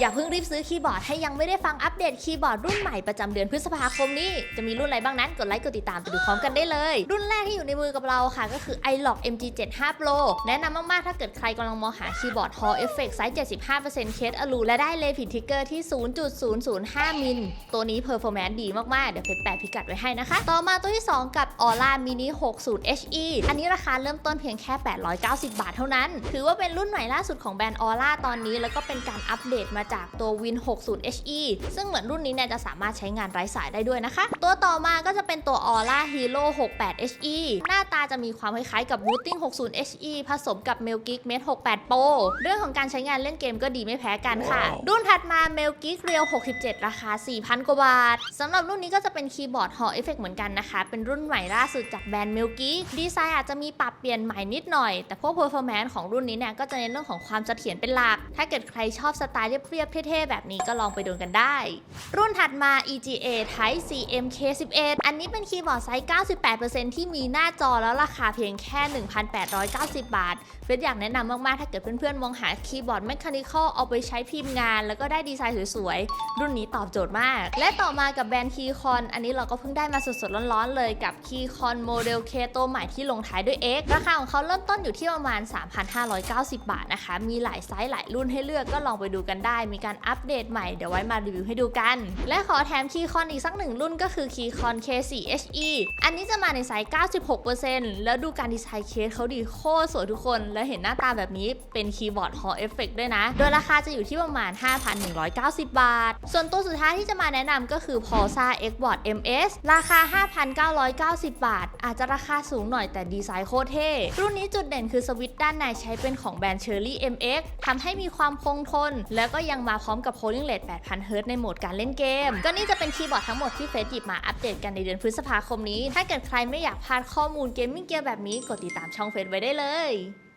อย่าเพิ่งรีบซื้อคีย์บอร์ดให้ยังไม่ได้ฟังอัปเดตคีย์บอร์ดรุ่นใหม่ประจำเดือนพฤษภาคมนี้ จะมีรุ่นอะไรบ้างนั้น กดไลค์กดติดตามไปดูพร้อมกันได้เลย รุ่นแรกที่อยู่ในมือกับเราค่ะ ก็คือ i l o c MG75 Pro แนะนำมาก ๆ ถ้าเกิดใครกำลังมองหาคีย์บอร์ด Hall Effect ไซส์75%เคสอลูและได้เลพิดทิกเกอร์ที่ 0.005 มิล ตัวนี้ performance ดีมาก ๆ เดี๋ยวเพจแปะพิกัดไว้ให้นะคะ ต่อมาตัวที่ 2 กับ Aura Mini 60 HE อันนี้ราคาเริ่มต้นเพียงแค่ 890 บาทเท่านั้น ถือว่าเป็นรุ่นใหม่ล่าสุดของแบรนด์ Aura ตอนนี้แล้วก็เป็นการอัปเดตมาจากตัว Win 60 HE ซึ่งเหมือนรุ่นนี้เนี่ยจะสามารถใช้งานไร้สายได้ด้วยนะคะ ตัวต่อมาก็จะเป็นตัว Aura Hero 68 HE หน้าตาจะมีความคล้ายๆกับ Wooting 60 HE ผสมกับ m e l g e e k Mate 68 Pro เรื่องของการใช้งานเล่นเกมก็ดีไม่แพ้กันค่ะ รุ่นถัดมา m e l g e e k Real 67 ราคา 4,000 กว่าบาทสำหรับรุ่นนี้ก็จะเป็นคีย์บอร์ด Hall Effect เหมือนกันนะคะ เป็นรุ่นใหม่ล่าสุดจากแบรนด์ m e l g e e k ดีไซน์อาจจะมีปรับเปลี่ยนใหม่นิดหน่อย แต่พวก performance ของรุ่นนี้เนี่ยก็จะเน้นเรื่องของความเสถียรเป็นหลัก ถ้าเกิดใครชอบสไตล์เรียบๆเท่ๆแบบนี้ก็ลองไปดูกันได้ รุ่นถัดมา EGA Type CMK11 อันนี้เป็นคีย์บอร์ดไซส์ 98%ที่มีหน้าจอแล้วราคาเพียงแค่ 1,890 บาท เฟซอยากแนะนำมากๆ ถ้าเกิดเพื่อนๆ มองหาคีย์บอร์ด m e c h a n i c a l เอาไปใช้พิมพ์งาน แล้วก็ได้ดีไซน์สวยๆ รุ่นนี้ตอบโจทย์มาก และต่อมากับแบรนด์คีคอนอันนี้เราก็เพิ่งได้มาสดๆ ร้อนๆ เลยกับคีคอนโมเดล K ตัวใหม่ที่ลงท้ายด้วย X ราคาของเขาเริ่มต้นอยู่ที่ประมาณ 3,590 บาทนะคะ มีหลายไซส์หลายรุ่นให้เลือกก็ลองไปดูกันได้มีการอัปเดตใหม่เดี๋ยวไว้มารีวิวให้ดูกัน และขอแถมคีคอนอีกสักหนึ่งรุ่นก็คือคีคอน K4HE อันนี้จะมาในไซส์ 96%แล้วดูการดีไซน์เคสเขาดีโคตรสวยทุกคน และเห็นหน้าตาแบบนี้เป็นคีย์บอร์ด Hall Effect ด้วยนะ โดยราคาจะอยู่ที่ประมาณ 5,190 บาท ส่วนตัวสุดท้ายที่จะมาแนะนำก็คือ Pulsar Xboard MS ราคา 5,990 บาท อาจจะราคาสูงหน่อยแต่ดีไซน์โคตรเท่ รุ่นนี้จุดเด่นคือสวิตช์ด้านในใช้เป็นของแบรนด์ Cherry MX ทำให้มีความคงทน แล้วก็ยังมาพร้อมกับ polling rate 8,000 Hz ในโหมดการเล่นเกม ก็นี่จะเป็นคีย์บอร์ดทั้งหมดที่เฟซหยิบมาอัปเดตกันในเดือนพฤษภาคมนี้ ถ้าเกิดใครไม่อยากพลาดข้อมูลเกมมิ่งเกียร์แบบนี้กดติดตามช่องเฟซไว้ได้เลย